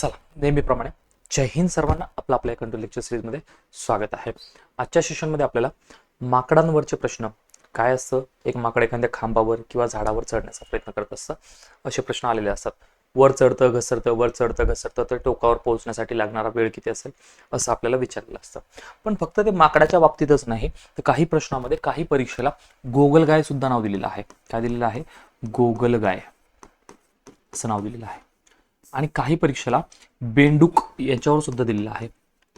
चला नेहमीप्रमाणे. जय हिंद सर्वांना. आपलं आपल्या कंट्रोल लेक्चर सिरीजमध्ये स्वागत आहे. आजच्या सेशनमध्ये आपल्याला माकडांवरचे प्रश्न काय असतं? एक माकड एखाद्या खांबावर किंवा झाडावर चढण्याचा प्रयत्न करत असतं. असे प्रश्न आलेले असतात. वर चढतं घसरतं वर चढतं घसरतं तर टोकावर पोहोचण्यासाठी लागणारा वेळ किती असेल? असं आपल्याला विचारलेलं असतं. पण फक्त ते माकडाच्या बाबतीतच नाही तर काही प्रश्नामध्ये काही परीक्षेला गोगलगाय सुद्धा नाव दिलेलं आहे. काय दिलेलं आहे? गोगलगाय. असं नाव दिलेलं आहे. आणि काही परीक्षेला बेंडूक याच्यावर सुद्धा दिलेलं आहे.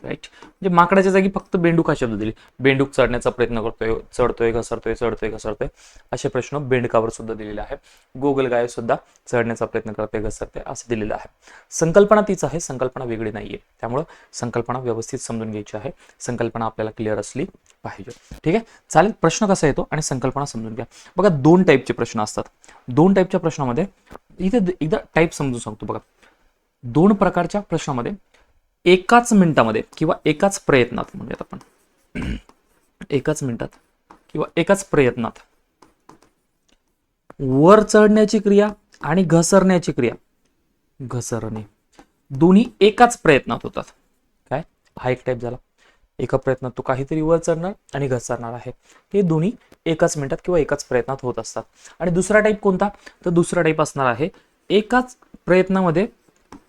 राईट म्हणजे माकडाच्या जागी फक्त बेंडूक हा शब्द दिले. बेंडूक चढण्याचा प्रयत्न करतोय चढतोय घसरतोय चढतोय घसरतोय असे प्रश्न बेंडकावर सुद्धा दिलेले आहे गोगलगाय सुद्धा चढण्याचा प्रयत्न करते घसरते असं दिलेलं आहे. संकल्पना तीच आहे संकल्पना वेगळी नाहीये. त्यामुळं संकल्पना व्यवस्थित समजून घ्यायची आहे. संकल्पना आपल्याला क्लिअर असली पाहिजे. ठीक आहे? चालेल प्रश्न कसा येतो आणि संकल्पना समजून घ्या. बघा दोन टाईपचे प्रश्न असतात. दोन टाईपच्या प्रश्नामध्ये इथे एकदा टाईप समजून सांगतो बघा. दोन प्रकारच्या प्रश्नामध्ये एकाच मिनिटामध्ये किंवा एकाच प्रयत्नात म्हणूयात आपण. एकाच मिनिटात किंवा एकाच प्रयत्नात. वर चढण्याची क्रिया आणि घसरण्याची क्रिया. घसरणे. दोन्ही एकाच प्रयत्नात होतात. काय? हा एक टाईप झाला. एका प्रयत्नात तो काहीतरी वर चढणार आणि घसरणार आहे. हे दोन्ही एकाच मिनिटात किंवा एकाच प्रयत्नात होत असतात. आणि दुसरा टाईप कोणता? तर दुसरा टाईप असणार आहे. एकाच प्रयत्नामध्ये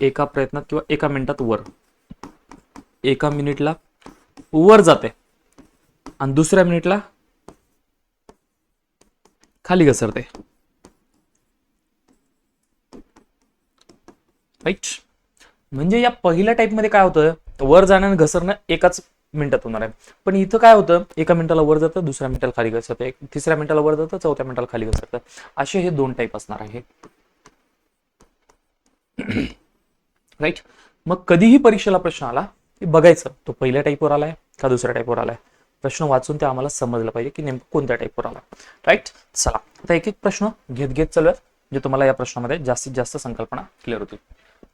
एका प्रयत्नात किंवा एका मिनिटात वर. एका मिनिटला वर जाते. आणि दुसऱ्या मिनिटला खाली घसरते. राईट म्हणजे या पहिल्या टाईपमध्ये काय होतं? वर जाणं आणि घसरणं एकाच मिनिटात होणार आहे. पण इथं काय होतं? एका मिनिटाला वर जातं दुसऱ्या मिनिटाला खाली घसरतं. एक तिसऱ्या मिनिटाला वर जातं चौथ्या मिनिटाला खाली घसरतं. असे हे दोन टाईप असणार आहे. राईट? मग कधीही परीक्षेला प्रश्न आला की बघायचं तो पहिल्या टाईपवर आलाय का दुसऱ्या टाईपवर आलाय? प्रश्न वाचून ते आम्हाला समजलं पाहिजे की नेमकं कोणत्या टाईपवर आला. राईट? चला आता एक एक प्रश्न घेत घेत चालूयात जे तुम्हाला या प्रश्नामध्ये जास्तीत जास्त संकल्पना क्लिअर होतील.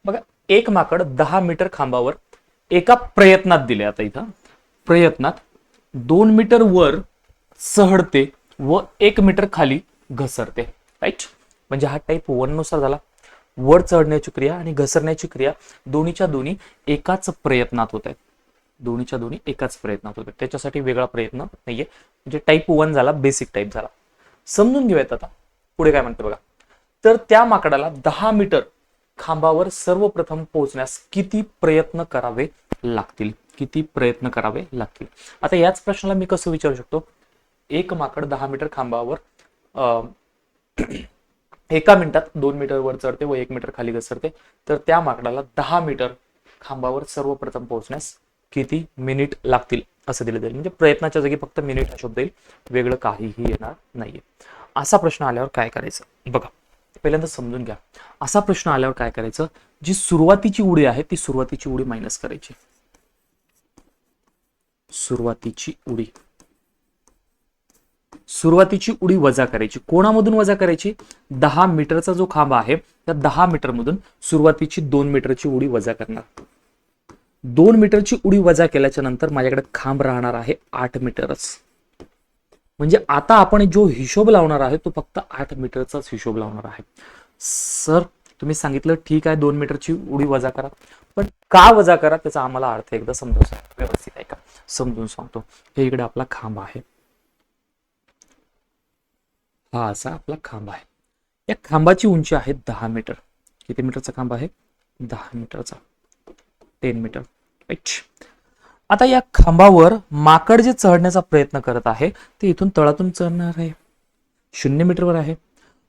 बघा एक माकड दहा मीटर खांबावर एका प्रयत्नात दिले आता इथं. प्रयत्नात दोन मीटर वर चढते व एक मीटर खाली घसरते. राईट? म्हणजे हा टाईप वननुसार झाला. वर चढण्याची क्रिया आणि घसरण्याची क्रिया दोन्हीच्या दोन्ही एकाच प्रयत्नात होत आहेत. दोन्हीच्या दोन्ही एकाच प्रयत्नात होत आहेत. त्याच्यासाठी वेगळा प्रयत्न नाहीये. म्हणजे टाईप वन झाला बेसिक टाईप झाला. समजून घेऊयात आता. पुढे काय म्हणते बघा. तर त्या माकडाला दहा मीटर खांबावर सर्वप्रथम पोहोचण्यास किती प्रयत्न करावे लागतील? किती प्रयत्न करावे लागतील? आता याच प्रश्नाला मी कसं विचारू शकतो? एक माकड दहा मीटर खांबावर अं, एका मिनिटात दोन मीटर वर चढते व एक मीटर खाली घसरते. तर त्या माकडाला दहा मीटर खांबावर सर्वप्रथम पोहोचण्यास किती मिनिट लागतील असं दिलं जाईल. म्हणजे प्रयत्नाच्या जागी फक्त मिनिट हा शब्द येईल वेगळं काहीही येणार नाहीये. असा प्रश्न आल्यावर काय करायचं? बघा पहिल्यांदा समजून घ्या. असा प्रश्न आल्यावर काय करायचं? जी सुरुवातीची उडी आहे ती सुरुवातीची उडी मायनस करायची. सुरुवातीची उडी. सुरुवातीची उडी वजा करायची. कोणामधून वजा करायची? दहा मीटरचा जो खांब आहे त्या दहा मीटर मधून सुरुवातीची दोन मीटरची उडी वजा करणार. दोन मीटरची उडी वजा केल्याच्यानंतर माझ्याकडे खांब राहणार आहे आठ मीटरच. म्हणजे आता आपण जो हिशोब लावणार आहे तो फक्त आठ मीटरचाच हिशोब लावणार आहे. सर तुम्ही सांगितलं ठीक आहे दोन मीटरची उडी वजा करा. पण का वजा करा त्याचा आम्हाला अर्थ एकदा समजून सांगतो व्यवस्थित आहे का समजून सांगतो. हे इकडे आपला खांब आहे. हा असा आपला खांब आहे. या खांबाची उंची आहे दहा मीटर. किती मीटरचा खांब आहे? दहा मीटरचा. Ten metre. राईट आता या खांबावर माकड जे चढण्याचा प्रयत्न करत आहे ते इथून तळातून चढणार आहे. शून्य मीटरवर आहे.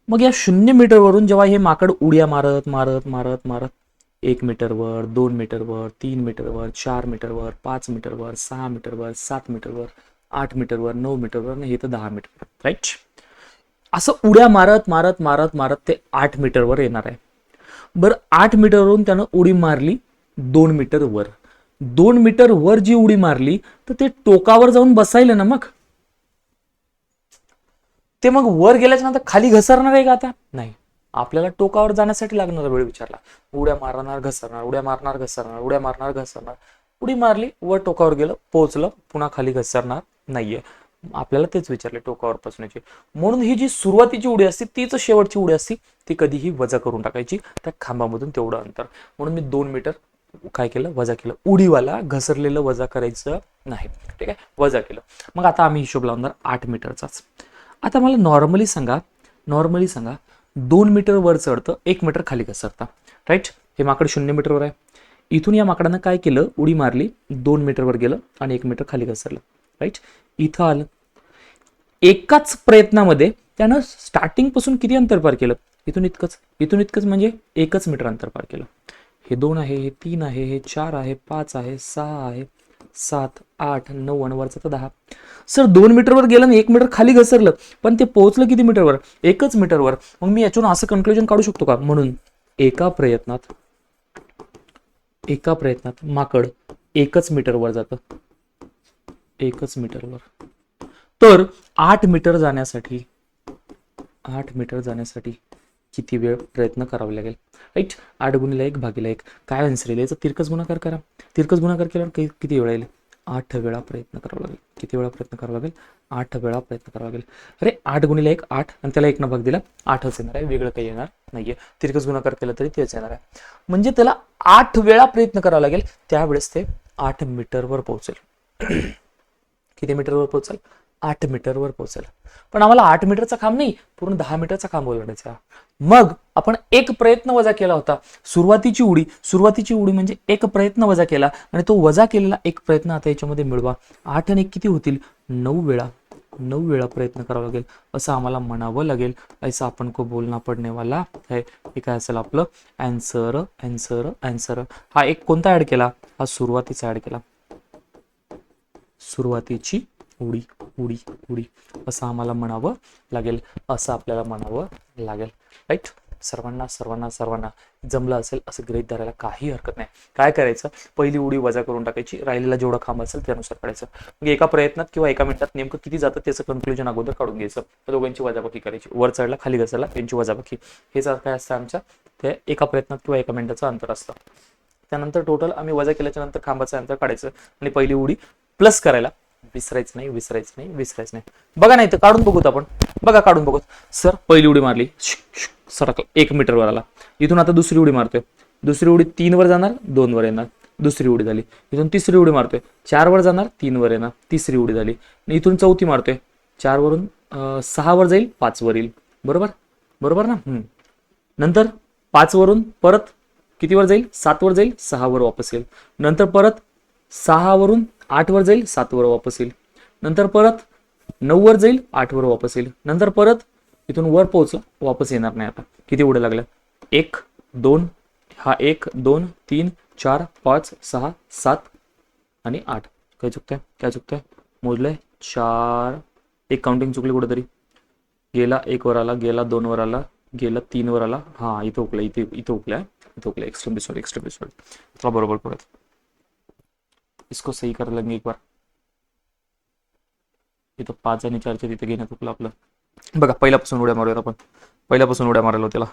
मग या शून्य मीटरवरून जेव्हा हे माकड उड्या मारत मारत मारत मारत एक मीटरवर दोन मीटरवर तीन मीटरवर चार मीटरवर पाच मीटरवर सहा मीटरवर सात मीटरवर आठ मीटरवर नऊ मीटरवर आणि हे तर दहा मीटर राईट? असं उड्या मारत मारत मारत मारत ते आठ मीटरवर येणार आहे. बरं आठ मीटरवरून त्यानं उडी मारली दोन मीटर वर. दोन मीटर वर जी उडी मारली तर ते टोकावर जाऊन बसायला ना मग? ते मग वर गेल्याच्यानंतर खाली घसरणार आहे का आता? नाही. आपल्याला टोकावर जाण्यासाठी लागणारा वेळ विचारला. उड्या मारणार घसरणार उड्या मारणार घसरणार उड्या मारणार घसरणार. उडी मारली वर टोकावर गेलं पोहोचलं पुन्हा खाली घसरणार नाहीये. आपल्याला तेच विचारले टोकावर बसण्याची म्हणून ही जी सुरुवातीची उडी असते तीच शेवटची उडी असते ती कधीही वजा करून टाकायची. त्या खांबामधून तेवढं अंतर. म्हणून मी दोन मीटर काय केलं? वजा केलं. उडीवाला घसरलेलं वजा करायचं नाही. ठीक आहे? वजा केलं. मग आता आम्ही हिशोब लावणार आठ मीटरचाच. आता मला नॉर्मली सांगा नॉर्मली सांगा दोन मीटर वर चढतं एक मीटर खाली घसरता. राईट? हे माकड शून्य मीटरवर आहे. इथून या माकडानं काय केलं? उडी मारली दोन मीटरवर गेलं आणि एक मीटर खाली घसरलं. राईट इथं आलं एकाच प्रयत्नामध्ये त्यानं स्टार्टिंगपासून किती अंतर पार केलं? इथून इतकंच. इथून इतकंच म्हणजे एकच मीटर अंतर पार केलं. हे दोन आहे हे तीन आहे हे चार आहे पाच आहे सहा आहे सात आठ नऊ आणि तर दहा. सर दोन मीटरवर गेलं आणि एक मीटर खाली घसरलं पण ते पोहोचलं किती मीटरवर? एकच मीटरवर. मग मी याच्यातून असं कन्क्लुजन काढू शकतो का? म्हणून एका प्रयत्नात एका प्रयत्नात माकड एकच मीटरवर जातं. एकच मीटरवर तर आठ मीटर जाण्यासाठी आठ मीटर जाण्यासाठी किती वेळ प्रयत्न करावा लागेल? राईट आठ गुणिले एक भागीला एक. काय आन्सर येईल? याचा तिरकस गुणाकार करा. तिरकस गुणाकार केल्यावर कि- किती वेळा येईल? आठ वेळा प्रयत्न करावा लागेल. किती वेळा प्रयत्न करावा लागेल? आठ वेळा प्रयत्न करावा लागेल. अरे आठ गुणिले एक आठ. आणि त्याला एक न भाग दिला. आठच येणार आहे. वेगळं काही येणार नाहीये. तिरकस गुणाकार केला तरी तेच येणार आहे. म्हणजे त्याला आठ वेळा प्रयत्न करावा लागेल. त्यावेळेस ते आठ मीटरवर पोहोचेल. किती मीटरवर पोहोचल? आठ मीटरवर पोहोचेल. पण आम्हाला आठ मीटरचा खांब नाही पूर्ण दहा मीटरचा खांब ओलांडायचा. मग आपण एक प्रयत्न वजा केला होता. सुरुवातीची उडी सुरुवातीची उडी म्हणजे एक प्रयत्न वजा केला आणि तो वजा केलेला एक प्रयत्न आता याच्यामध्ये मिळवा. आठ आणि किती होतील? नऊ वेळा. नऊ वेळा प्रयत्न करावा लागेल. असं आम्हाला म्हणावं लागेल. ऐसा आपण को बोलना पडणेवाला हे. काय असेल आपलं? अँसर अँसर अँसर हा एक कोणता ऍड केला? हा सुरुवातीचा ऍड केला. सुरुवातीची उडी उडी उडी असं आम्हाला म्हणावं लागेल असं आपल्याला म्हणावं लागेल. राईट सर्वांना सर्वांना सर्वांना जमलं असेल असं गृहित धरायला काही हरकत नाही. काय करायचं? पहिली उडी वजा करून टाकायची राहिलेला जेवढं खांब असेल त्यानुसार काढायचं. मग एका प्रयत्नात किंवा एका मिनिटात नेमकं किती जातं त्याचं कन्क्लुजन अगोदर काढून घ्यायचं. त्या दोघांची वजाबाकी करायची. वर चढला खाली घसरला त्यांची वजाबाकी. हेच काय असतं आमच्या? ते एका प्रयत्नात किंवा एका मिनिटाचं अंतर असतं. त्यानंतर टोटल आम्ही वजा केल्याच्यानंतर खांबाचं अंतर काढायचं. आणि पहिली उडी प्लस करायला. विसरायचं नाही विसरायचं नाही विसरायचं नाही. बघा नाही तर काढून बघूत आपण. बघा काढून बघूत. सर पहिली उडी मारली. शुक, सरकला एक मीटरवर आला. इथून आता दुसरी उडी मारतोय. दुसरी उडी तीन वर जाणार दोन वर येणार. दुसरी उडी झाली. इथून तिसरी उडी मारतोय. चार वर जाणार तीन वर येणार. तिसरी उडी झाली. इथून चौथी मारतोय. चार वरून सहा वर जाईल पाच वर येईल. बरोबर? बरोबर ना? हम्म. नंतर पाच वरून परत किती वर जाईल? सात वर जाईल सहा वर वापस येईल. नंतर परत सहा आठवर आठ वर जाईल सात वर वापस येईल. नंतर परत नऊ वर जाईल आठ वर वापस येईल. नंतर परत इथून वर पोहोचला वापस येणार नाही आता. किती उड्या लागल्या? एक दोन हा एक दोन तीन चार पाच सहा सात आणि आठ. काय चुकतंय? काय चुकतंय? मोजलंय? चार. एक काउंटिंग चुकली कुठेतरी. गेला एक वर आला गेला दोन वर आला गेला तीन वर आला. हा इथं उकला इथे इथं उकलाय इथं उकलाय. एक्स्ट्रीमली सॉरी एक्स्ट्रीमली सॉरी चला बरोबर परत. इसको सही कर लेंगे एक बार। इथं पाच आणि चारच्या तिथे घेण्यात उकलं आपलं. बघा पहिल्यापासून उड्या मारूयात आपण. पहिल्यापासून उड्या मारायला त्याला.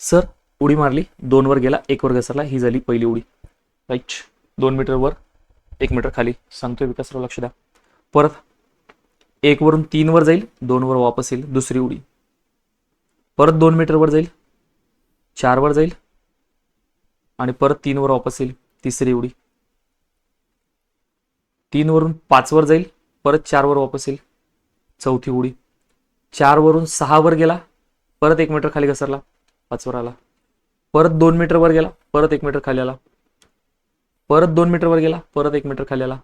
सर उडी मारली. दोन वर गेला एक वर घसरला. ही झाली पहिली उडी. राईट. दोन मीटर वर एक मीटर खाली. सांगतोय विकासराव लक्ष द्या. परत एक वरून तीन वर जाईल दोन वर वापस येईल दुसरी उडी. परत दोन मीटर वर जाईल चार वर जाईल आणि परत तीन वर वापस येईल तिसरी उडी. तीन वरून पाच वर जाईल परत चार वर वापस येईल. चौथी उडी. चार वरून सहा वर गेला परत एक मीटर खाली घसरला पाच वर आला. परत दोन मीटर वर गेला परत एक मीटर खाली आला. परत दोन मीटर वर गेला परत एक मीटर खाली आला.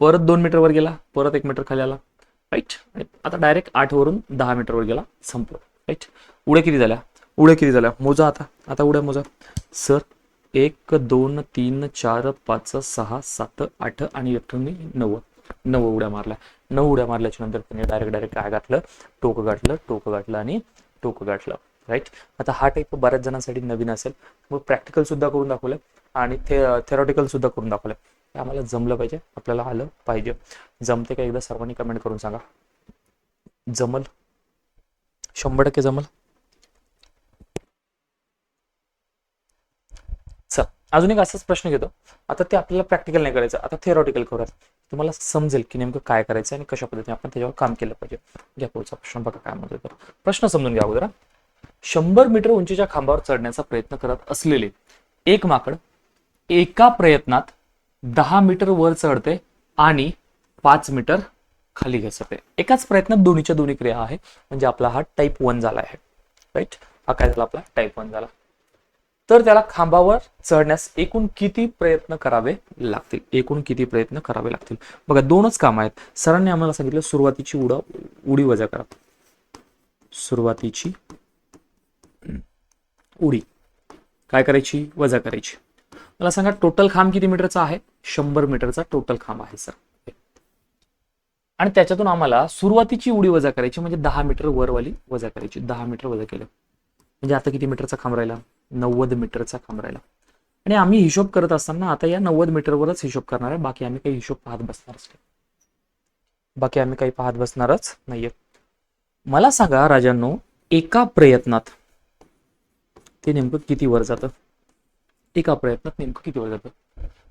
परत दोन मीटर वर गेला परत एक मीटर खाली आला. राईट आता डायरेक्ट आठ वरून दहा मीटर वर गेला संपलं. राईट उड्या किती झाल्या? उड्या किती झाल्या? मोजा आता. आता उड्या मोजा. सर एक दोन तीन चार पाच सहा सात आठ आणि एकट्याने नऊ नऊ उड्या मारल्या. नऊ उड्या मारल्याच्या नंतर त्यांनी डायरेक्ट डायरेक्ट काय घातलं टोक गाठलं टोक गाठलं आणि टोक गाठलं. राईट आता हा टाईप बऱ्याच जणांसाठी नवीन असेल. मग प्रॅक्टिकल सुद्धा करून दाखवलं आणि थे थेरॉटिकल सुद्धा करून दाखवलं ते आम्हाला जमलं पाहिजे. आपल्याला आलं पाहिजे. जमते का एकदा सर्वांनी कमेंट करून सांगा. जमल? शंभर टक्के जमल चल अजून एक असाच प्रश्न घेतो. आता ते आपल्याला प्रॅक्टिकल नाही करायचं. आता थेरॉटिकल करूयात. तुम्हाला समजेल की नेमकं काय करायचं आणि कशा पद्धतीने आपण त्याच्यावर काम केलं पाहिजे. घ्या पुढचा प्रश्न बघा काय म्हणतो तर प्रश्न समजून घ्या अगोदर शंभर मीटर उंचीच्या खांबावर चढण्याचा प्रयत्न करत असलेले एक माकड एका प्रयत्नात दहा मीटर वर चढते आणि पाच मीटर खाली घसरते. एकाच प्रयत्नात दोन्हीच्या दोन्ही क्रिया आहे. म्हणजे आपला हा टाईप वन झाला आहे. राईट हा काय झाला आपला? टाईप वन झाला. तर त्याला खांबावर चढण्यास एकूण किती प्रयत्न करावे लागतील? एकूण किती प्रयत्न करावे लागतील? बघा दोनच काम आहेत. सरांनी आम्हाला सांगितलं सुरुवातीची उडा उडी वजा करा. सुरुवातीची उडी. काय करायची? वजा करायची. मला सांगा टोटल खांब किती मीटरचा आहे? शंभर मीटरचा टोटल खांब आहे सर. आणि त्याच्यातून आम्हाला सुरुवातीची उडी वजा करायची म्हणजे दहा मीटर वरवाली वजा करायची. दहा मीटर वजा केलं. म्हणजे आता किती मीटरचा खांब राहिला? नव्वद मीटरचा खांब राहिला. आणि आम्ही हिशोब करत असताना आता या नव्वद मीटरवरच हिशोब करणार आहे. बाकी आम्ही काही हिशोब पाहत बसणारच बाकी आम्ही काही पाहत बसणारच नाहीये. मला सांगा राजांनो एका प्रयत्नात ते नेमकं किती वर जातं? एका प्रयत्नात नेमकं किती वर जातं?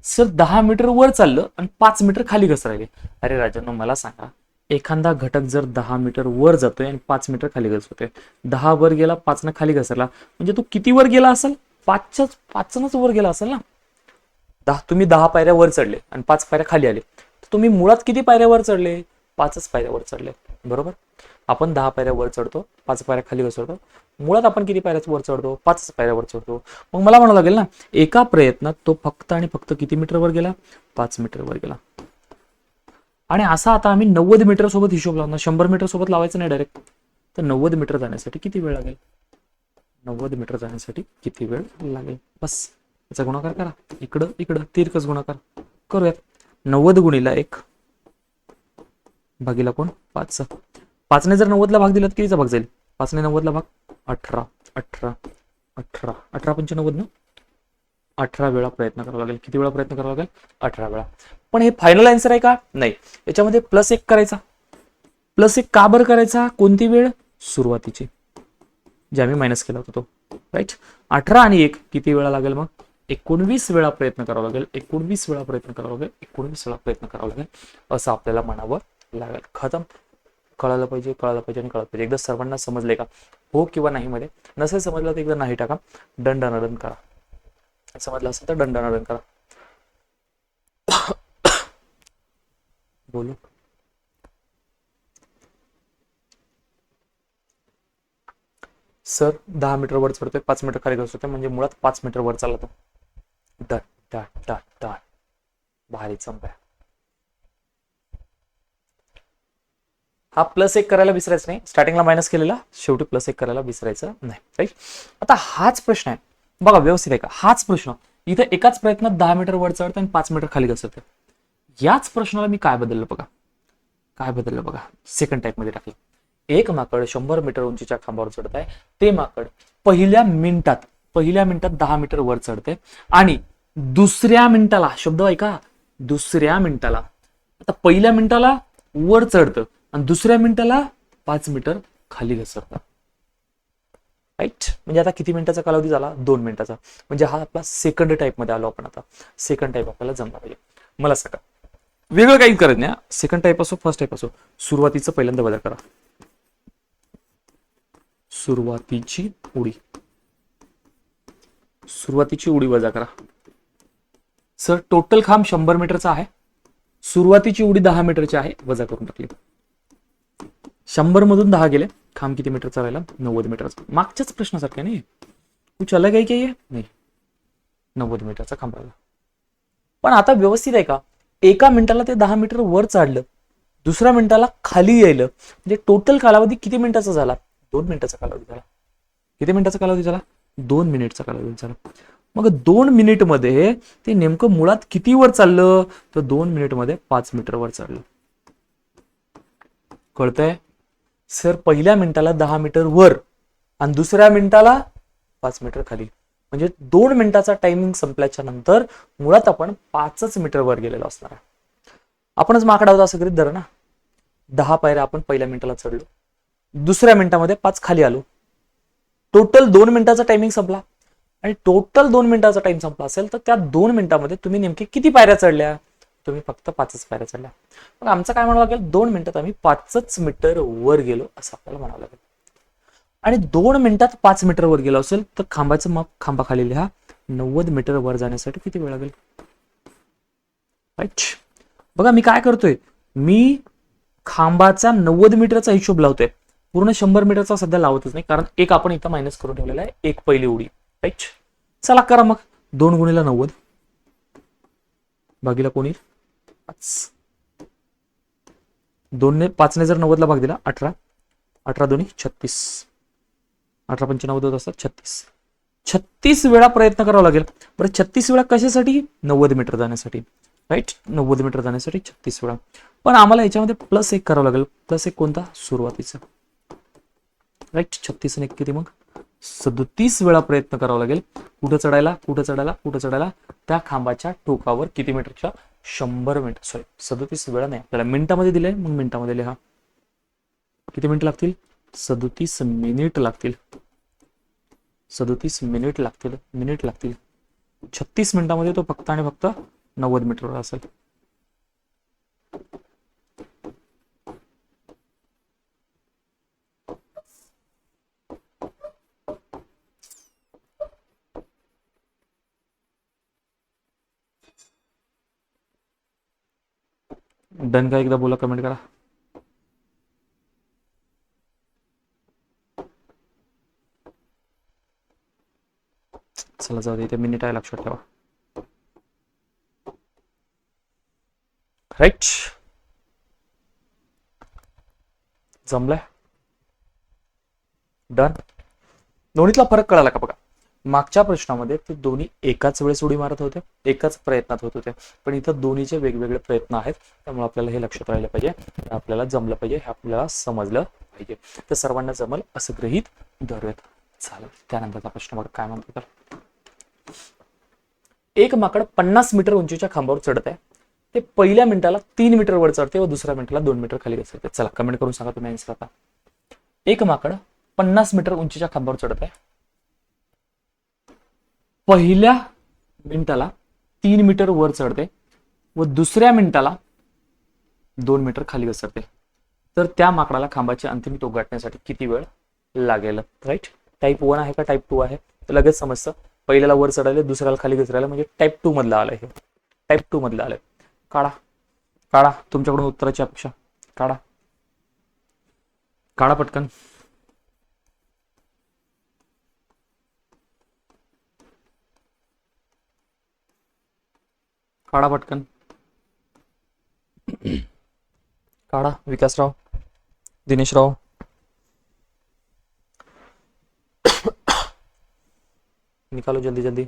सर दहा मीटर वर चाललं आणि पाच मीटर खाली घसरायले अरे राजांनो मला सांगा एखादा घटक जर दहा मीटर वर जातोय आणि पाच मीटर खाली घसरतोय. दहा वर गेला पाचनं खाली घसरला म्हणजे तो किती वर गेला असेल? पाचच्याच पाचनच वर गेला असेल ना? दहा तुम्ही दहा पायऱ्या वर चढले आणि पाच पायऱ्या खाली आले. तर तुम्ही मुळात किती पायऱ्या वर चढले? पाचच पायऱ्या वर चढले. बरोबर? आपण दहा पायऱ्या वर चढतो पाच पायऱ्या खाली घसरतो. मुळात आपण किती पायऱ्याच वर चढतो? पाचच पायऱ्या वर चढतो. मग मला म्हणावं लागेल ना एका प्रयत्नात तो फक्त आणि फक्त किती मीटर वर गेला? पाच मीटर वर गेला. आणि असा आता आम्ही नव्वद मीटर सोबत हिशोब लावणार. शंभर मीटर सोबत लावायचं नाही डायरेक्ट तर नव्वद मीटर जाण्यासाठी किती वेळ लागेल? नव्वद मीटर जाण्यासाठी किती वेळ लागेल? बस याचा गुणाकार करा. इकडं इकडं तिरकस गुणाकार. करूयात. नव्वद गुणीला एक भागीला कोण? पाच. पाचने जर नव्वदला भाग दिला तर कितीचा भाग जाईल? पाचने नव्वदला भाग अठरा. अठरा. अठरा. अठरा पंच नव्वद ना? अठरा वेळा प्रयत्न करावा लागेल. किती वेळा प्रयत्न करावा लागेल? अठरा वेळा. पण हे फायनल आन्सर आहे का? नाही. याच्यामध्ये प्लस एक करायचा. प्लस एक का बरं करायचा? कोणती वेळ? सुरुवातीची. जे आम्ही मायनस केला होता तो. राईट अठरा आणि एक किती वेळा लागेल मग? एकोणवीस वेळा प्रयत्न करावा लागेल. एकोणवीस वेळा प्रयत्न करावा लागेल. एकोणवीस वेळा प्रयत्न करावा लागेल. असं आपल्याला म्हणावं लागेल. खतम. कळायला पाहिजे कळायला पाहिजे आणि कळायला पाहिजे. एकदा सर्वांना समजले का? हो किंवा नाही मध्ये. नसेल समजलं तर एकदा नाही टाका. दंड अनदन करा. समजलं असेल तर दंडनादन करा. बोलू. सर दहा मीटर वर चढतोय पाच मीटर खाली घसरतोय म्हणजे मुळात पाच मीटर वर चालला तो. डट डट डट डट. भारी चंप्या हा प्लस एक करायला विसरायचं नाही. स्टार्टिंगला मायनस केलेला. शेवटी प्लस एक करायला विसरायचं नाही. राईट आता हाच प्रश्न आहे. बघा व्यवस्थित आहे का? हाच प्रश्न. इथं एकाच प्रयत्नात दहा मीटर वर चढतं आणि पाच मीटर खाली घसरतं. याच प्रश्नाला मी काय बदललं बघा? काय बदललं बघा? सेकंड टाईपमध्ये टाकलं. एक माकड शंभर मीटर उंचीच्या खांबावर चढत आहे ते माकड पहिल्या मिनिटात पहिल्या मिनिटात दहा मीटर वर चढते आणि दुसऱ्या मिनिटाला शब्द ऐका दुसऱ्या मिनिटाला आता पहिल्या मिनिटाला वर चढतं आणि दुसऱ्या मिनिटाला पाच मीटर खाली घसरतं. राईट म्हणजे आता किती मिनिटाचा कालावधी झाला? दोन मिनिटाचा. म्हणजे हा आपला सेकंड टाईपमध्ये आलो आपण आता. सेकंड टाईप आपल्याला जमला पाहिजे मला सांगा. वेगळं काही करत नाही सेकंड टाईप असो फर्स्ट टाईप असो. सुरुवातीचं पहिल्यांदा बदल करा. सुरुवातीची उडी. सुरुवातीची उडी वजा करा. सर टोटल खांब शंभर मीटरचा आहे. सुरुवातीची उडी दहा मीटरची आहे. वजा करून टाकली. शंभर मधून दहा गेले. खांब किती मीटरचा राहिला नव्वद मीटरचा मागच्याच प्रश्नासारखं नाही कुछ अलग आहे की नाही. नव्वद मीटरचा खांब राहिला पण आता व्यवस्थित आहे का? एका मिनिटाला ते दहा मीटर वर चढलं दुसऱ्या मिनिटाला खाली यायलं. म्हणजे टोटल कालावधी किती मिनिटाचा झाला? दोन मिनिटाचा कालावधी झाला. किती मिनिटाचा कालावधी झाला? दोन मिनिटचा कालावधी झाला. मग दोन मिनिटमध्ये ते नेमकं मुळात किती वर चाललं? तर दोन मिनिटमध्ये पाच मीटर वर चाललं. कळतंय? सर पहिल्या मिनिटाला दहा मीटर वर आणि दुसऱ्या मिनिटाला पाच मीटर खाली. म्हणजे दोन मिनिटाचा टायमिंग संपल्याच्या नंतर मुळात आपण पाचच मीटर वर गेलेलो असणार आहे. आपणच माकडा होता असं करीत धर ना. दहा पायऱ्या आपण पहिल्या मिनिटाला चढलो. दुसऱ्या मिनिटामध्ये पाच खाली आलो. टोटल दोन मिनिटाचा टायमिंग संपला. आणि टोटल दोन मिनिटाचा टाइम संपला असेल तर त्या दोन मिनिटामध्ये तुम्ही नेमके किती पायऱ्या चढल्या? तुम्ही फक्त पाचच पायऱ्या चढल्या. मग आमचं काय म्हणावं लागेल? दोन मिनिटात आम्ही पाचच मीटर वर गेलो असं आपल्याला म्हणावं लागेल. आणि दोन मिनिटात पाच मीटर वर गेलो असेल तर खांबाचं माप खांबाखाली लिहा नव्वद मीटर वर जाण्यासाठी किती वेळ लागेल? बघा मी काय करतोय? मी खांबाचा नव्वद मीटरचा हिशोब लावतोय. पूर्ण शंभर मीटरचा सध्या लावतच नाही कारण एक आपण इथं मायनस करून ठेवलेला आहे एक पहिली उडी. राईट चला करा मग. दोन गुणीला नव्वद. भागीला कोणी पाच. दोनने पाचने जर नव्वदला भाग दिला अठरा. अठरा दोन्ही छत्तीस. अठरा पंचनव्वद होत असतात छत्तीस. छत्तीस वेळा प्रयत्न करावा लागेल. बरं छत्तीस वेळा कशासाठी? नव्वद मीटर जाण्यासाठी. राईट? नव्वद मीटर जाण्यासाठी छत्तीस वेळा. पण आम्हाला याच्यामध्ये प्लस एक करावं लागेल. प्लस एक कोणता? सुरुवातीचा. राईट? छत्तीस आणि एक किती मग. सदतीस वेळा प्रयत्न करावा लागेल. कुठं चढायला? कुठं चढायला? कुठं चढायला? त्या खांबाच्या टोकावर किती मीटरच्या शंभर मिनिट सॉरी सदतीस वेळा नाही. आपल्याला मिनिटामध्ये दिलंय मग मिनिटामध्ये लिहा. किती मिनिट लागतील? सदतीस मिनिट लागतील. सदतीस मिनिट लागतील मिनिट लागतील. छत्तीस मिनिटामध्ये तो फक्त आणि फक्त नव्वद मीटरवर असेल. डन का एकदा बोला कमेंट करा. चला जाऊ दे इथे मिनिट आहे लक्षात ठेवा. राईट जमलंय? डन दोन्हीतला फरक कळाला का बघा? मागच्या प्रश्नामध्ये ते दोन्ही एकाच वेळेस उडी मारत होते एकाच प्रयत्नात होत होते. पण इथं दोन्हीचे वेगवेगळे प्रयत्न आहेत त्यामुळे आपल्याला हे लक्षात राहिलं पाहिजे. आपल्याला जमलं पाहिजे हे आपल्याला समजलं पाहिजे. तर सर्वांना जमल असं गृहीत धरूयात. चालेल त्यानंतरचा प्रश्न बघा काय म्हणतो तर? एक माकड पन्नास मीटर उंचीच्या खांबावर चढत आहे ते पहिल्या मिनिटाला तीन मीटर वर चढते व दुसऱ्या मिनिटाला दोन मीटर खाली घसरते चला कमेंट करून सांगा तुम्ही आन्सर आता. एक माकड पन्नास मीटर उंचीच्या खांबावर चढत आहे पहिल्या मिनिटाला तीन मीटर वर चढते व दुसऱ्या मिनिटाला दोन मीटर खाली घसरते. तर त्या माकडाला खांबाची अंतिम टोक गाठण्यासाठी किती वेळ लागेल? राईट टाईप वन आहे का टाईप टू आहे? तर लगेच समजतं. पहिल्याला वर चढायला दुसऱ्याला खाली घसरायला म्हणजे टाईप टू मधलं आलं हे. टाईप टू मधलं आलं. काढा. काढा. तुमच्याकडून उत्तराची अपेक्षा. काढा. काढा पटकन. काढा पटकन. काढा विकासराव दिनेशराव. निकालो जल्दी जल्दी.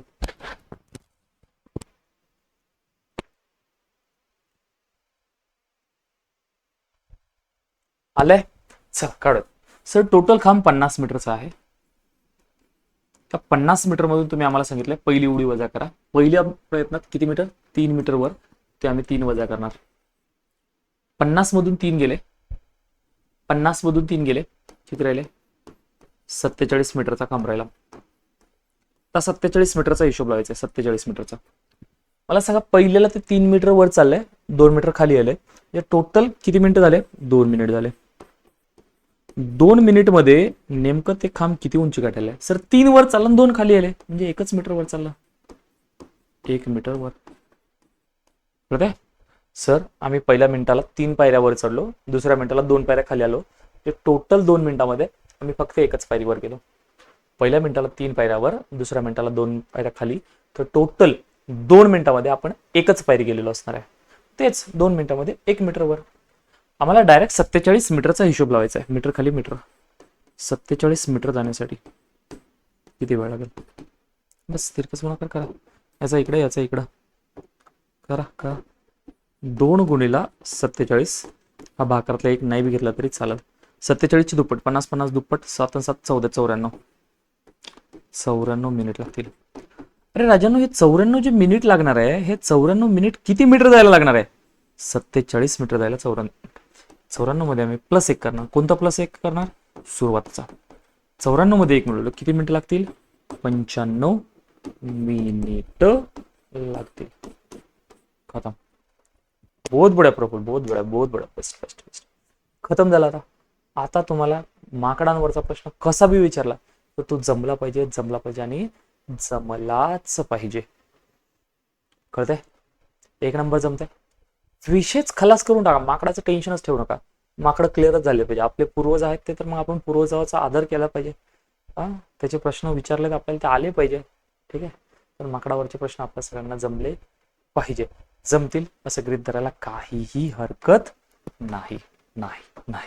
आलंय चल काढत सर टोटल खांब पन्नास मीटरचा आहे. त्या पन्नास मीटर मधून तुम्ही आम्हाला सांगितलंय पहिली उडी वजा करा. पहिल्या प्रयत्नात किती मीटर तीन मीटर वर ते आम्ही तीन वजा करणार. पन्नास मधून तीन गेले. पन्नास मधून तीन गेले. किती राहिले? सत्तेचाळीस मीटरचा खांब राहिला. आता सत्तेचाळीस मीटरचा हिशोब लावायचा आहे. सत्तेचाळीस मीटरचा मला सांगा पहिल्याला ते तीन मीटर वर चाललंय. दोन मीटर खाली आलंय. या टोटल किती मिनिटं झाले? दोन मिनिट झाले. दोन मिनिटमध्ये नेमकं ते खांब किती उंची गाठायला सर तीन वर चाललं दोन खाली आले. म्हणजे एकच मीटर वर चाललं. एक मीटर वर. कळत आहे सर आम्ही पहिल्या मिनिटाला तीन पायऱ्यावर चढलो दुसऱ्या मिनिटाला दोन पायऱ्या खाली आलो. ते टोटल दोन मिनिटामध्ये आम्ही फक्त एकच पायरीवर गेलो. पहिल्या मिनिटाला तीन पायऱ्यावर दुसऱ्या मिनिटाला दोन पायऱ्या खाली. तर टोटल दोन मिनिटामध्ये आपण एकच पायरी गेलेलो असणार आहे. तेच दोन मिनिटामध्ये एक मीटरवर आम्हाला डायरेक्ट सत्तेचाळीस मीटरचा हिशोब लावायचा आहे. मीटर खाली मीटर. सत्तेचाळीस मीटर जाण्यासाठी. किती वेळ लागेल? बस तिरकस गुणाकार करा. याचा इकडे याचा इकडं. करा करा. दोन गुणीला सत्तेचाळीस. हा भाकरातला एक नाही बी घेतला तरी चालेल. सत्तेचाळीसची दुप्पट पन्नास पन्नास दुप्पट सात आणि सात चौदा चौऱ्याण्णव. चौऱ्याण्णव मिनिट लागतील. अरे राजांनो हे चौऱ्याण्णव जे मिनिट लागणार आहे हे चौऱ्याण्णव मिनिट किती मीटर जायला लागणार आहे? सत्तेचाळीस मीटर जायला चौऱ्याण्णव चौऱ्याण्णवमध्ये आम्ही प्लस एक करणार. कोणता प्लस एक करणार? सुरुवातचा. चौऱ्याण्णवमध्ये एक मिळवलं किती मिनिट लागतील? पंच्याण्णव मिनिट लागतील. खतम. बहुत बड्या प्रफुल बहुत बड्या बहुत बड्या बेस्ट बेस्ट बेस्ट खतम झाला आता. आता तुम्हाला माकडांवरचा प्रश्न कसा बी विचारला तर तो जमला पाहिजे जमला पाहिजे आणि जमलाच पाहिजे. कळतंय? एक नंबर जमतंय. विषयच खलास करून टाका. माकडाचं टेन्शनच ठेवू नका. माकडं क्लिअरच झाले पाहिजे. आपले पूर्वज आहेत ते तर मग आपण पूर्वजाचा आदर केला पाहिजे. हा? त्याचे प्रश्न विचारले तर आपल्याला ते आले पाहिजे. ठीक आहे? तर माकडावरचे प्रश्न आपल्या सगळ्यांना जमले पाहिजे. जमतील असं गृहित धरायला काहीही हरकत नाही नाही नाही.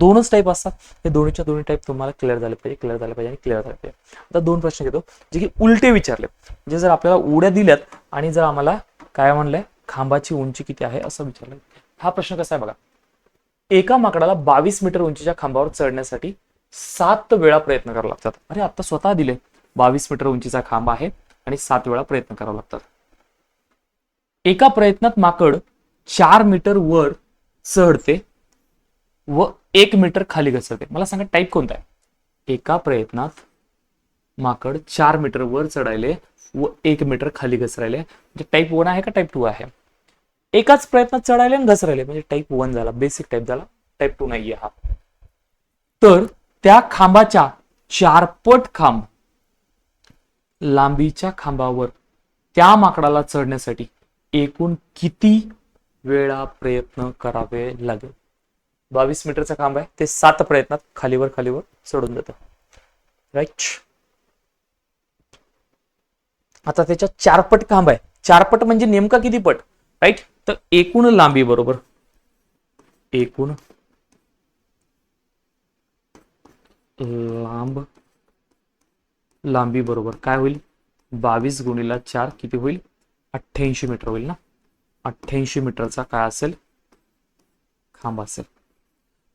दोनच टाईप असतात. हे दोन्हीच्या दोन्ही टाईप तुम्हाला क्लिअर झाले पाहिजे क्लिअर झाले पाहिजे आणि क्लिअर झाले पाहिजे. आता दोन प्रश्न घेतो जे की उलटे विचारले. म्हणजे जर आपल्याला उड्या दिल्यात आणि जर आम्हाला काय म्हणलंय खांबाची उंची किती आहे असं विचारलं. हा प्रश्न कसा आहे बघा. एका माकडाला बावीस मीटर उंचीच्या खांबावर चढण्यासाठी सात वेळा प्रयत्न करावे लागतात. अरे आता स्वतः दिले. बावीस मीटर उंचीचा खांब आहे आणि सात वेळा प्रयत्न करावा लागतात. एका प्रयत्नात माकड चार मीटर वर चढते व एक मीटर खाली घसरते. मला सांगा टाईप कोणता आहे? एका प्रयत्नात माकड चार मीटर वर चढायले व एक मीटर खाली घसरायले. म्हणजे टाईप वन आहे का टाईप टू आहे? एकाच प्रयत्नात चढायले आणि घसरायले. म्हणजे टाईप वन झाला बेसिक टाईप झाला टाईप टू नाहीये हा. तर त्या खांबाच्या चारपट खांब लांबीच्या खांबावर त्या माकडाला चढण्यासाठी एकूण किती वेळा प्रयत्न करावे लागेल? बावीस मीटरचा खांब आहे. ते सात प्रयत्नात खालीवर खालीवर सोडून जातं राईट आता त्याच्या चारपट खांब आहे. चारपट म्हणजे नेमका किती पट? राईट तर एकूण लांबी बरोबर. एकूण लांब लांबी बरोबर. काय होईल? बावीस गुणीला चार किती होईल? अठ्ठ्याऐंशी मीटर होईल ना? अठ्ठ्याऐंशी मीटरचा काय असेल? खांब असेल.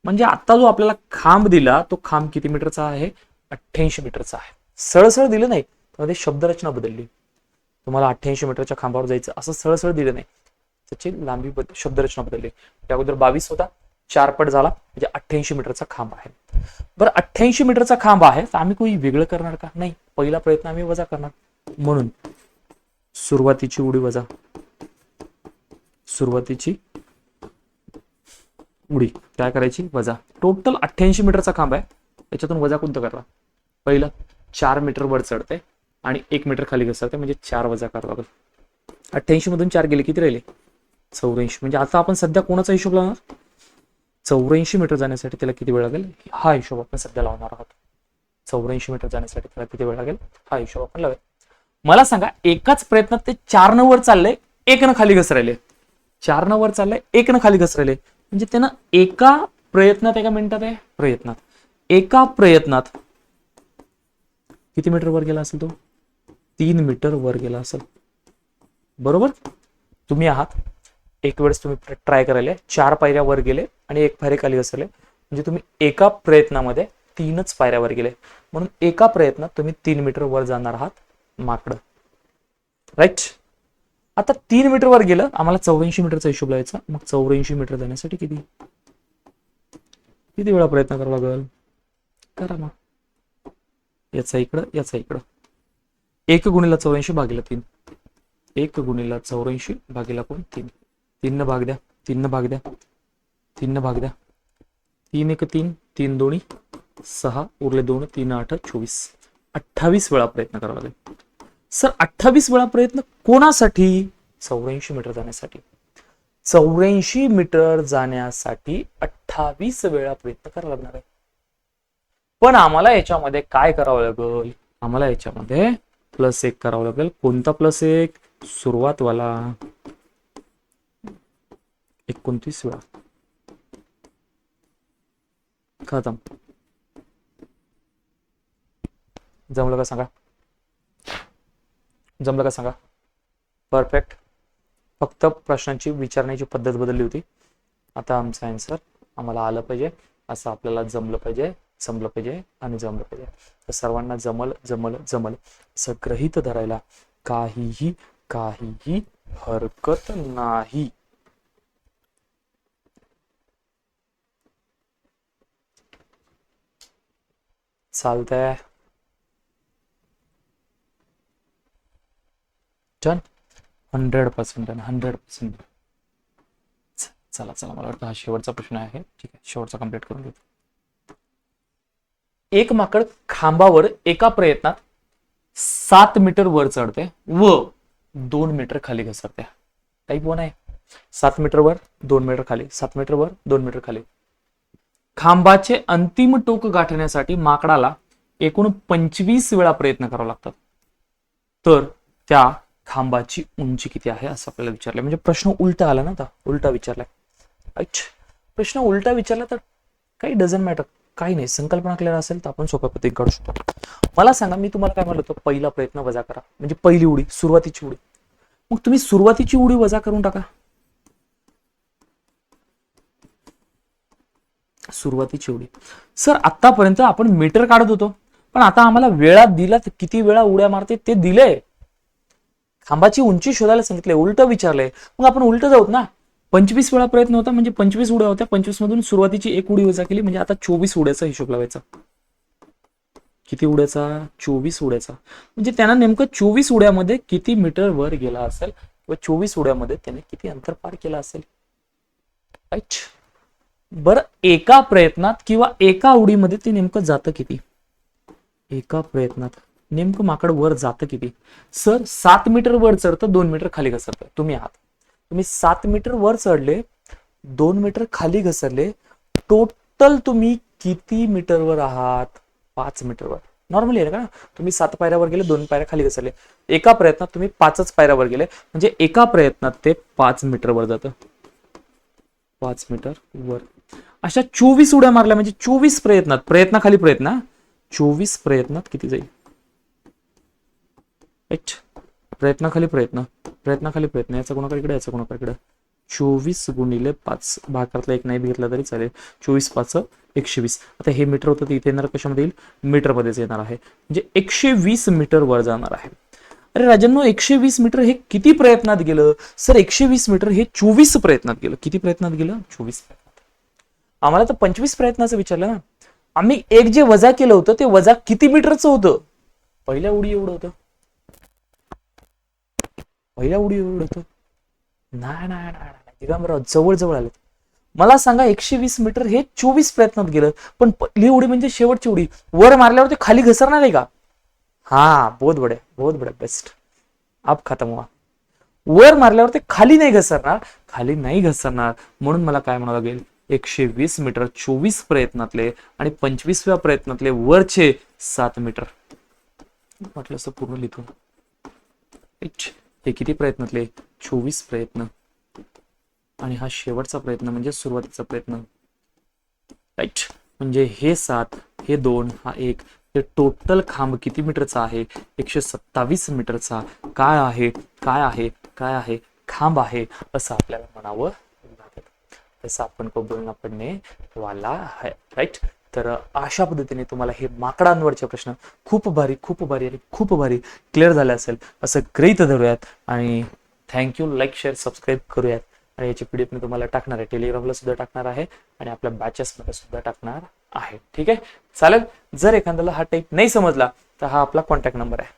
म्हणजे आता जो आपल्याला खांब दिला तो खांब किती मीटरचा आहे? अठ्ठ्याऐंशी मीटरचा आहे. सळसळ दिलं नाही त्यामध्ये शब्दरचना बदलली. तुम्हाला अठ्ठ्याऐंशी मीटरच्या खांबावर जायचं असं सळसळ दिलं नाही. त्याची लांबी बद शब्दरचना बदलली. त्या अगोदर बावीस होता चार पट झाला म्हणजे अठ्ठ्याऐंशी मीटरचा खांब आहे. बरं अठ्ठ्याऐंशी मीटरचा खांब आहे तर आम्ही काही वेगळं करणार का? नाही. पहिला प्रयत्न आम्ही वजा करणार. म्हणून सुरुवातीची उडी वजा. सुरुवातीची उडी. काय करायची? वजा. टोटल अठ्ठ्याऐंशी मीटरचा खांब आहे. त्याच्यातून वजा कोणतं करा पहिलं चार मीटर वर चढते आणि एक मीटर खाली घसरते म्हणजे चार वजा करावं लागेल अठ्ठ्याऐंशी मधून चार गेले किती राहिले? चौऱ्याऐंशी. म्हणजे आता आपण सध्या कोणाचा हिशोब लावणार? चौऱ्याऐंशी मीटर जाण्यासाठी त्याला किती वेळ लागेल? हा हिशोब आपण सध्या लावणार आहोत. चौऱ्याऐंशी मीटर जाण्यासाठी त्याला किती वेळ लागेल? हा हिशोब आपण लावेल. मला सांगा एकाच प्रयत्नात ते चार वर चाललंय एक न खाली घसरायले. चार वर चाललंय एक न खाली घसरायले. म्हणजे त्यानं एका प्रयत्नात एका मिनिटात आहे? प्रयत्नात. एका प्रयत्नात किती मीटर वर गेला असेल तो? तीन मीटर वर गेला असेल. बरोबर? तुम्ही आहात. एक वेळेस तुम्ही ट्राय करायला. चार पायऱ्या वर गेले आणि एक पायरी खाली घसरले. म्हणजे तुम्ही एका प्रयत्नामध्ये तीनच पायऱ्यावर गेले. म्हणून एका प्रयत्नात तुम्ही तीन मीटर वर जाणार आहात. माकडं. राईट आता तीन मीटर वर गेलं आम्हाला चौऱ्याऐंशी मीटरचा हिशोब लावायचा. मग चौऱ्याऐंशी मीटर जाण्यासाठी किती? किती वेळा प्रयत्न करावा लागेल? करा मग याचा इकडं याचा इकडं. एक गुणीला चौऱ्याऐंशी भागीला तीन. एक गुणीला चौऱ्याऐंशी भागीला कोण? तीन. तीन भाग द्या. तीन भाग द्या. तीन भाग द्या. तीन एक तीन तीन दोन्ही सहा उरले दोन तीन आठ चोवीस. अठ्ठावीस वेळा प्रयत्न करावा लागेल. सर अठ्ठावीस वेळा प्रयत्न कोणासाठी? चौऱ्याऐंशी मीटर जाण्यासाठी. चौऱ्याऐंशी मीटर जाण्यासाठी अठ्ठावीस वेळा प्रयत्न करावा लागणार आहे. पण आम्हाला याच्यामध्ये काय करावं लागेल? आम्हाला याच्यामध्ये प्लस एक करावं लागेल. कोणता प्लस एक? सुरुवातवाला. एकोणतीस वेळा. खतम. जमलं का सांगा? जमलं का सांगा? परफेक्ट फक्त प्रश्नांची विचारण्याची पद्धत बदलली होती. आता आमचं आन्सर आम्हाला आलं पाहिजे. असं आपल्याला जमलं पाहिजे जमलं पाहिजे आणि जमलं पाहिजे. तर सर्वांना जमल जमल जमल. असं ग्रहित धरायला काहीही काहीही हरकत नाही. चालतंय. Question hundred percent done hundred percent चला चला मला वाटतं हा शेवटचा प्रश्न आहे. ठीक आहे शेवटचा कंप्लीट करून घेतो. एक माकड खांबावर एका प्रयत्नात सात मीटर वर चढते व दोन मीटर खाली घसरते. टाईप वन आहे. सात मीटर वर दोन मीटर खाली. सात मीटर वर दोन मीटर खाली. खांबाचे अंतिम टोक गाठण्यासाठी माकडाला एकूण पंचवीस वेळा प्रयत्न करावा लागतात. तर त्या खांबाची उंची किती आहे असं आपल्याला विचारलं म्हणजे प्रश्न उलटा आला ना आता उलटा विचारलाय. अच्छा प्रश्न उलटा विचारला तर काही डझन मॅटर काही नाही. संकल्पना क्लिअर असेल तर आपण सोप्या पद्धतीने काढू शकतो. मला सांगा मी तुम्हाला काय म्हणलं होतं? पहिला प्रयत्न वजा करा. म्हणजे पहिली उडी सुरुवातीची उडी. मग तुम्ही सुरुवातीची उडी वजा करून टाका. सुरुवातीची उडी. सर आतापर्यंत आपण मीटर काढत होतो. पण आता आम्हाला वेळा दिला तर किती वेळा उड्या मारते ते दिले खांबाची उंची शोधायला सांगितले उलट विचारलंय. मग आपण उलट जाऊत ना. पंचवीस वेळा प्रयत्न होता म्हणजे पंचवीस उड्या होत्या. पंचवीस मधून सुरुवातीची एक उडी वजा केली म्हणजे आता चोवीस उड्याचा हिशोब लावायचा. किती उड्याचा? चोवीस उड्याचा. म्हणजे त्यांना नेमकं चोवीस उड्यामध्ये किती मीटर वर गेला असेल किंवा चोवीस उड्यामध्ये त्याने किती अंतर पार केला असेल? राईट बरं एका प्रयत्नात किंवा एका उडीमध्ये ते नेमकं जातं किती? एका प्रयत्नात. नेमकं माकड वर जातं किती? सर सात मीटर वर चढतं दोन मीटर खाली घसरतं. तुम्ही आहात. तुम्ही सात मीटर वर चढले दोन मीटर खाली घसरले टोटल तुम्ही किती मीटरवर आहात? पाच मीटरवर नॉर्मली आहे का तुम्ही सात पायऱ्यावर गेले दोन पायऱ्या खाली घसरले. एका प्रयत्नात तुम्ही पाचच पायऱ्यावर गेले. म्हणजे एका प्रयत्नात ते पाच मीटरवर जातं. पाच मीटर वर. अशा चोवीस उड्या मारल्या म्हणजे चोवीस प्रयत्नात प्रयत्नाखाली प्रयत्न चोवीस प्रयत्नात किती जाईल? एच प्रयत्नाखाली प्रयत्न. प्रयत्नाखाली प्रयत्न. याचा गुणाकार इकडे याचा गुणाकार इकडे. चोवीस गुणिले पाच. भागातला एक नाही घेतला तरी चालेल. चोवीस पाच एकशे वीस आता हे मीटर होतं ते इथे येणार कशामध्ये येईल? मीटरमध्येच येणार आहे. म्हणजे एकशे वीस मीटर वर जाणार आहे. अरे राजांनो एकशे वीस मीटर हे किती प्रयत्नात गेलं? सर एकशे वीस मीटर हे चोवीस प्रयत्नात गेलं. किती प्रयत्नात गेलं? चोवीस प्रयत्नात. आम्हाला तर पंचवीस प्रयत्नाचं विचारलं ना. आम्ही एक जे वजा केलं होतं ते वजा किती मीटरचं होतं? पहिल्या उडी एवढं होतं. पहिल्या उडी एवढं होतं नाही नाही नाही दिगंबरराव जवळ जवळ आले. मला सांगा एकशे वीस मीटर हे चोवीस प्रयत्नात गेलं पण पहिली उडी म्हणजे शेवटची उडी. वर मारल्यावर ते खाली घसरणार आहे का? हा बहुत बडे बहुत बडे बेस्ट आप खतम व्हा वर मारल्यावर ते खाली नाही घसरणार खाली नाही घसरणार. म्हणून मला काय म्हणावं लागेल एकशे वीस मीटर चोवीस प्रयत्नातले आणि पंचवीसव्या प्रयत्नातले वरचे सात मीटर. म्हटलं असं पूर्ण लिहितो. हे किती प्रयत्नातले? चोवीस प्रयत्न. आणि हा शेवटचा प्रयत्न म्हणजे सुरुवातीचा प्रयत्न. राईट म्हणजे हे सात हे दोन हा एक हे टोटल खांब किती मीटरचा आहे? एकशे सत्तावीस मीटरचा. काय आहे? काय आहे? काय आहे? खांब आहे असं आपल्याला म्हणावं लागेल तसं आपण को बोलणं पडणे वाला आहे. राईट तर अशा पद्धतीने तुम्हाला हे माकडांवरचे प्रश्न खूप भारी खूप भारी आणि खूप भारी क्लिअर झाले असेल असं ग्रहित धरूयात आणि थँक्यू लाईक शेअर सबस्क्राईब करूयात. आणि याची पीडीएफ मी तुम्हाला टाकणार आहे. टेलिग्रामला सुद्धा टाकणार आहे आणि आपल्या बॅचेसमध्ये सुद्धा टाकणार आहे. ठीक आहे? चालेल? जर एखाद्याला हा टाईप नाही समजला तर हा आपला कॉन्टॅक्ट नंबर आहे.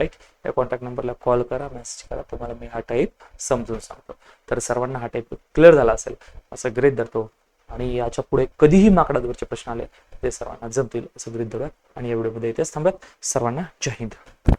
राईट या कॉन्टॅक्ट नंबरला कॉल करा मेसेज करा. तुम्हाला मी हा टाईप समजून सांगतो. तर सर्वांना हा टाईप क्लिअर झाला असेल असं ग्रेट धरतो. आणि याच्यापुढे कधीही माकडावरचे प्रश्न आले ते सर्वांना जमतील असं गृहित धरूयात. आणि या व्हिडिओमध्ये इथेच थांबत सर्वांना जय हिंद.